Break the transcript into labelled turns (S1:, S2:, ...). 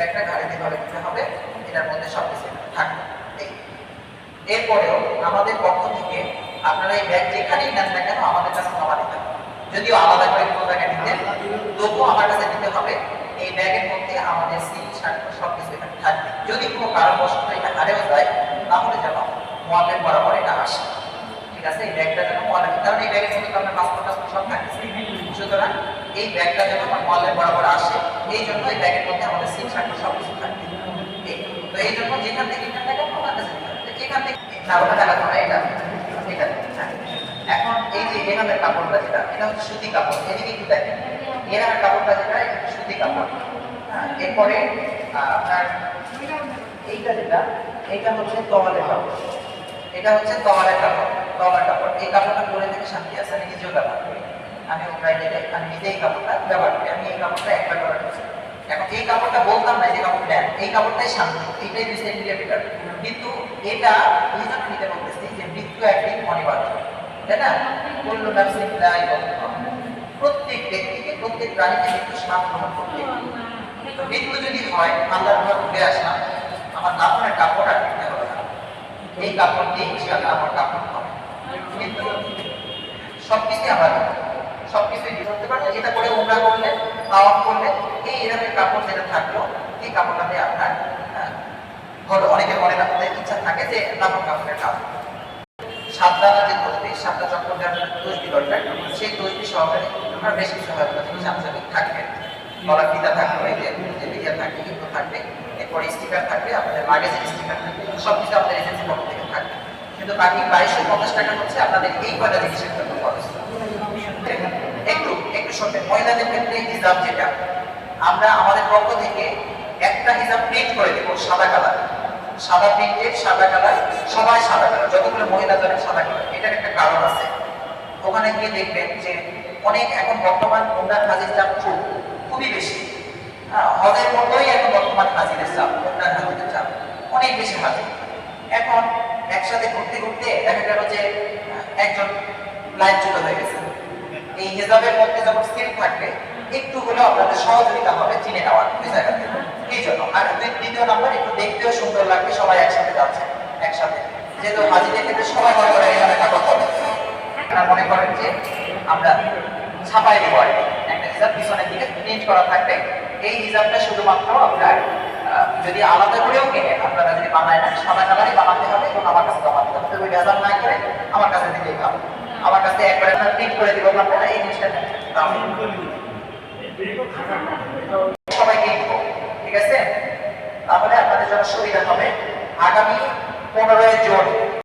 S1: ব্যাগটা গাড়ি যেভাবে দিতে হবে, এটার মধ্যে সব কিছু থাকবে এরপরেও আমাদের পক্ষ থেকে আপনারা এই ব্যাগ যেখানেই নেন না কেন, আমাদের কাছে জমা দিতে যদিও আলাদা করে কোনো জায়গায় দিতেন তবুও আমার কাছে দিতে হবে, এই ব্যাগের মধ্যে আমাদের সিল, শার্ট সব কিছু এখানে থাকবে। যদি কোনো কারণবশত এটা হারেও যায়, তাহলে যেন মোয়ালের বরাবর এটা আসে। ঠিক আছে? এই ব্যাগটা যেন মোয়ালের কারণ এই ব্যাগের মধ্যে আপনার পাসপোর্ট টাসপোর্ট সব থাকছে সুতরাং এই ব্যাগটা যেন আমার মোয়ালের বরাবর আসে, এই জন্য এই ব্যাগের মধ্যে আমাদের এটা এটা এটা সুতি কাপড়। এটা হ্যাঁ, আপনার এইটা যেটা এইটা হচ্ছে তওয়ালের কাপড়। এটা হচ্ছে তওয়ালের কাপড়। তওয়ালের কাপড়। এই কাপড়টা পরে থেকে শান্তি আছে। আমি নিজেও ব্যবহার করি। আমি ওমরাই গেলে আমি নিজে এই কাপড়টা ব্যবহার করি। আমি এই কাপড়টা একবার ব্যবহার করছি এখন এই কাপড়টা বলতাম না, যে কাপড় নেন এই কাপড়টাই শান্তি এইটাই দুই মিলিমিটার কিন্তু এটা এই জন্য নিতে বলতেছি যে মৃত্যু একদিন অনিবার্য, তাই না? বলল নাফসিল্লাহ প্রত্যেক ব্যক্তিকে, প্রত্যেক প্রাণীকে মৃত্যু স্নান গ্রহণ করতে মৃত্যু যদি হয় আল্লাহর ঘর ঘুরে আসলাম আমার দাফনের কাপড় আর কিনতে হবে না। এই কাপড় দিয়ে ইনশাআল্লাহ আমার কাপড় হবে। কিন্তু সবকিছু আমরা দেবো। সবকিছুই দিয়ে করতে পারলে এটা করে উমরা করলে, তাওয়াফ করলে কাপড় যেটা থাকল, এই কাপড়টাতে আপনার হলো, অনেকের মনে রাখতে ইচ্ছা থাকে যে কাপড় কাপড়ের কাপড়। সাতদানা যে তসবি সাতটা চক্র যার জন্য তসবি দরকার, সেই তসবি সহকারে আর বেশ কিছু হয়তো জিনিস আনুষঙ্গিক থাকবে। গলা ফিতা থাকবে এই মিডিয়া থাকবে, এগুলো থাকবে। এরপরে স্টিকার থাকবে, আপনাদের লাগেজের স্টিকার থাকবে সব কিছু আপনাদের এজেন্সির পক্ষ থেকে থাকবে। কিন্তু বাকি বাইশশো পঞ্চাশ টাকা হচ্ছে আপনাদের এই কয়টা জিনিসের জন্য খরচ। একটু একটু শুনবেন মহিলাদের ক্ষেত্রে যেটা আমরা আমাদের পক্ষ থেকে একটা হিসাব প্রিন্ট করে দেবো সাদা কালার সাদা প্রিন্টের সাদা কালার সবাই সাদা কালার যতগুলো মহিলা যারা সাদা কালার এটার একটা কারণ আছে। ওখানে গিয়ে দেখবেন যে অনেক এখন বর্তমান ওনার হাজির চাপ খুব খুবই বেশি। হ্যাঁ, হজের মতোই এখন বর্তমান হাজিরের চাপ ওনার হাজিরের চাপ অনেক বেশি হাজির। এখন একসাথে ঘুরতে ঘুরতে দেখা গেল যে একজন লাইন চুলো হয়ে গেছে। এই হেজাবের মধ্যে যখন স্থির থাকবে একটু হলেও আপনাদের সহযোগিতা হবে চিনে নেওয়ার ওই জায়গা এই জন্য। আর দ্বিতীয় নাম্বার, একটু দেখতেও সুন্দর লাগবে, সবাই একসাথে যাচ্ছে, একসাথে। যেহেতু হাজিদের ক্ষেত্রে সবাই মনে করে এখানে কাগজ হবে আপনারা মনে করেন যে আমরা ছাপাই দেবো আর একটা হিসাব পিছনের দিকে প্রিন্ট করা থাকবে। এই হিসাবটা শুধুমাত্র আপনার যদি আলাদা করেও কেনেন, আপনারা যদি বানায় না সাদা কালারই বানাতে হবে এবং আমার কাছে জমা দিতে হবে। ওই ভেজাল না করে আমার কাছে দিলেই ভালো আমার কাছে একবারে প্রিন্ট করে দিব আপনারা, এই জিনিসটা নেন। সবাইকে ঠিক আছে? তাহলে আপনাদের জন্য সুবিধা হবে আগামী পনেরোই জুন।